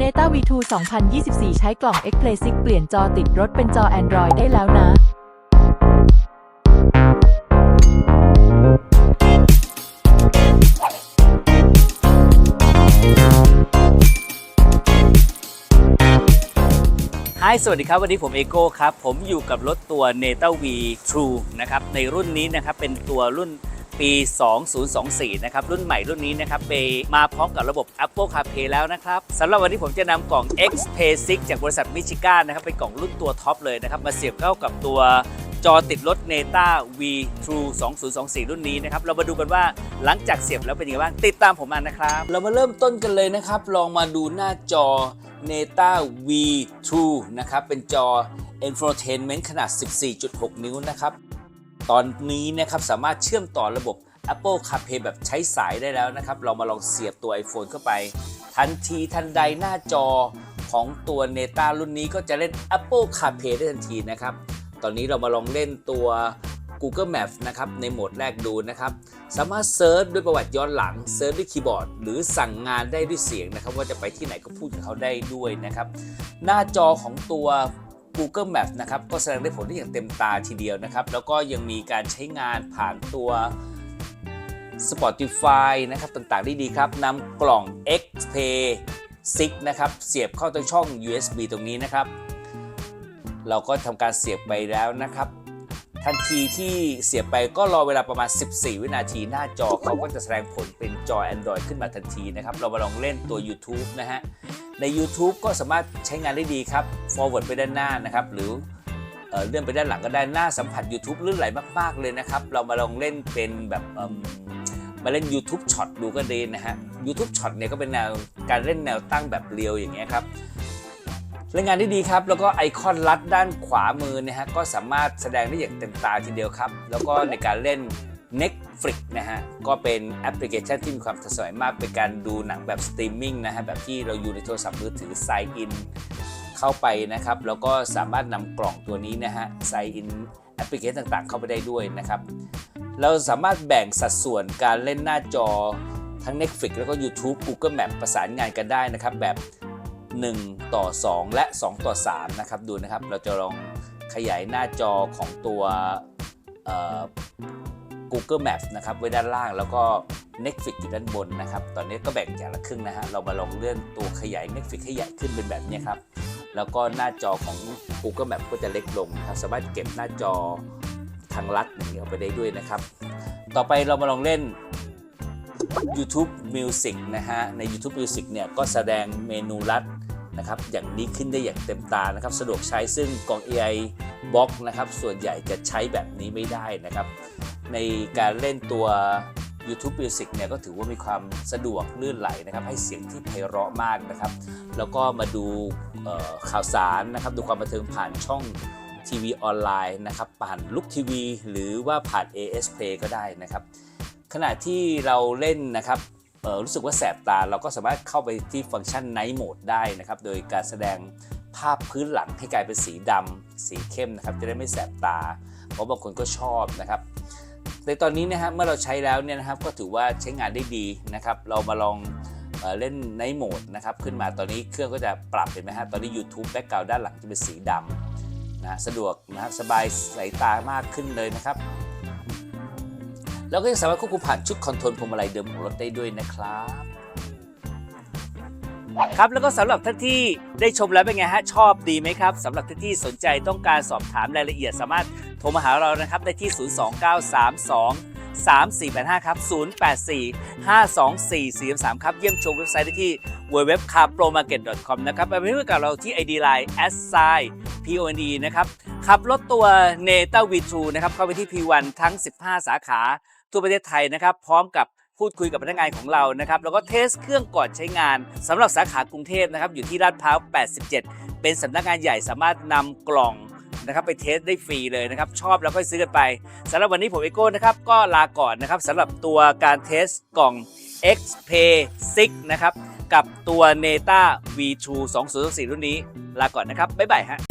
Neta V2 2024 ใช้กล่อง X Play 6เปลี่ยนจอติดรถเป็นจอ Android ได้แล้วนะฮายสวัสดีครับ วันนี้ผมเอโก้ครับ ผมอยู่กับรถตัว n a t a V True นะครับ ในรุ่นนี้นะครับ เป็นตัวรุ่น ปี 2024 นะครับ รุ่นใหม่รุ่นนี้นะครับไปมาพร้อมกับระบบ Apple CarPlay แล้วนะครับสำหรับวันนี้ผมจะนำกล่อง X Play 6จากบริษัทมิชิก้านะครับเป็นกล่องรุ่นตัวท็อปเลยนะครับ มาเสียบเข้ากับตัวจอติดรถ Neta V True 2024 รุ่นนี้นะครับ เรามาดูกันว่าหลังจากเสียบแล้วเป็นยังไงบ้าง ติดตามผมมานะครับ เรามาเริ่มต้นกันเลยนะครับ ลองมาดูหน้าจอ Neta V True นะครับ เป็นจอ Infotainment ขนาด 14.6 นิ้วนะครับ ตอนนี้นะครับสามารถเชื่อมต่อระบบ Apple CarPlay แบบใช้สายได้แล้วนะครับ เรามาลองเสียบตัว iPhone เข้าไป ทันทีทันใดหน้าจอของตัว Neta รุ่นนี้ก็จะเล่น Apple CarPlay ได้ทันทีนะครับ ตอนนี้เรามาลองเล่นตัว Google Maps นะครับในโหมดแรกดูนะครับ สามารถเซิร์ชด้วยประวัติย้อนหลังเซิร์ชด้วยคีย์บอร์ด หรือสั่งงานได้ด้วยเสียงนะครับ ว่าจะไปที่ไหนก็พูดกับเขาได้ด้วยนะครับ หน้าจอของตัว Google Maps นะครับก็แสดงได้ผลได้อย่างเต็มตาทีเดียวนะครับ แล้วก็ยังมีการใช้งานผ่านตัว Spotify นะครับต่างๆได้ดีครับนำกล่อง XPay 6นะครับเสียบเข้าตรงช่อง USB ตรงนี้นะครับ เราก็ทำการเสียบไปแล้วนะครับ ทันทีที่เสียบไปก็รอเวลาประมาณ 14 วินาทีหน้าจอเขาก็จะแสดงผลเป็นจอ Android ขึ้นมาทันทีนะครับ เรามาลองเล่นตัว YouTube นะฮะ ใน YouTube ก็สามารถใช้งานได้ดีครับ forward ไปด้านหน้านะครับ หรือเลื่อนไปด้านหลังก็ได้หน้าสัมผัส YouTube ลื่นไหลมากๆเลยนะครับ เรามาลองเล่นเป็นแบบมมาเล่น YouTube Shot ดูก็ดีนะฮะ YouTube Shot เนี่ยก็เป็นแนวการเล่นแนวตั้งแบบเรียวอย่างเงี้ยครับ เล่นงานได้ดีครับ แล้วก็ไอคอนลัดด้านขวามือนะฮะก็สามารถแสดงได้อย่างเต็มตาทีเดียวครับ แล้วก็ในการเล่น Netflix นะฮะ ก็เป็นแอปพลิเคชันที่มีความทันสมัยมากเป็นการดูหนังแบบสตรีมมิ่งนะฮะ แบบที่เราอยู่ในโทรศัพท์มือถือ Sign In เข้าไปนะครับ แล้วก็สามารถนำกล่องตัวนี้นะฮะ Sign In แอปพลิเคชันต่างๆ เข้าไปได้ด้วยนะครับ เราสามารถแบ่งสัดส่วนการเล่นหน้าจอทั้ง Netflix แล้วก็ YouTube Google Map ประสานงานกันได้นะครับแบบ 1 ต่อ 2 และ 2 ต่อ 3 นะครับ ดูนะครับ เราจะลองขยายหน้าจอของตัว Google Maps นะครับ ไว้ด้านล่างแล้วก็ Netflix อยู่ด้านบนนะครับ ตอนนี้ก็แบ่งอย่างละครึ่งนะฮะ เรามาลองเลื่อนตัวขยาย Netflix ให้ใหญ่ขึ้นเป็นแบบนี้ครับ แล้วก็หน้าจอของ Google Map ก็จะเล็กลงนะครับ สามารถเก็บหน้าจอทางลัดอย่างเดียวไปได้ด้วยนะครับ ต่อไปเรามาลองเล่น YouTube Music นะฮะ ใน YouTube Music เนี่ยก็แสดงเมนูลัด นะครับอย่างนี้ขึ้นได้อย่างเต็มตานะครับสะดวกใช้ซึ่งกล่อง AI Box นะครับส่วนใหญ่จะใช้แบบนี้ไม่ได้นะครับ ในการเล่นตัว YouTube Music เนี่ยก็ถือว่ามีความสะดวกลื่นไหลนะครับ ให้เสียงที่ไพเราะมากนะครับ แล้วก็มาดูข่าวสารนะครับ ดูความบันเทิงผ่านช่องทีวีออนไลน์นะครับผ่านลุกทีวี หรือว่าผ่าน AS Play ก็ได้นะครับ ขณะที่เราเล่นนะครับ รู้สึกว่าแสบตาเราก็สามารถเข้าไปที่ฟังก์ชัน Night Mode ได้นะครับ โดยการแสดงภาพพื้นหลังให้กลายเป็นสีดำสีเข้มนะครับ จะได้ไม่แสบตา เพราะบางคนก็ชอบนะครับในตอนนี้นะฮะเมื่อเราใช้แล้วเนี่ยนะครับก็ถือว่าใช้งานได้ดีนะครับ เรามาลองเอ่อเล่นในโหมดนะครับ ขึ้นมาตอนนี้เครื่องก็จะปรับเห็นไหมฮะตอนนี้ YouTube แบ็กกราวด้านหลังจะเป็นสีดำนะฮะสะดวกนะครับสบายสายตามากขึ้นเลยนะครับ แล้วก็ยังสามารถควบคุมผ่านชุดคอนโทรลพวงมาลัยเดิมของรถได้ด้วยนะครับครับแล้วก็สำหรับท่านที่ได้ชมแล้วเป็นไงฮะชอบดีไหมครับสำหรับท่านที่สนใจต้องการสอบถามรายละเอียด สามารถโทรมาหาเรานะครับได้ที่ 02932 3485 ครับ 084 524 43 ครับ เยี่ยมชมเว็บไซต์ได้ที่ www.carpromarket.com นะครับไปเพื่อนกับเราที่ ID Line s i p o n e นะครับขับรถตัว n a t a v 2นะครับ เข้าไปที่ P1 ทั้ง 15 สาขา ทั่วประเทศไทยนะครับ พร้อมกับพูดคุยกับพนักงานของเรานะครับ แล้วก็เทสเครื่องก่อนใช้งานสำหรับสาขากรุงเทพนะครับ อยู่ที่ลาดพร้าว 87 เป็นสำนักงานใหญ่สามารถนำกล่องนะครับไปเทสได้ฟรีเลยนะครับ ชอบแล้วก็ซื้อกันไปสำหรับวันนี้ผมเอโก้นะครับก็ลาก่อนนะครับสำหรับตัวการเทสกล่อง XP 6นะครับ กับตัว Neta V2 2024รุ่นนี้ ลาก่อนนะครับ บ๊ายบายฮะ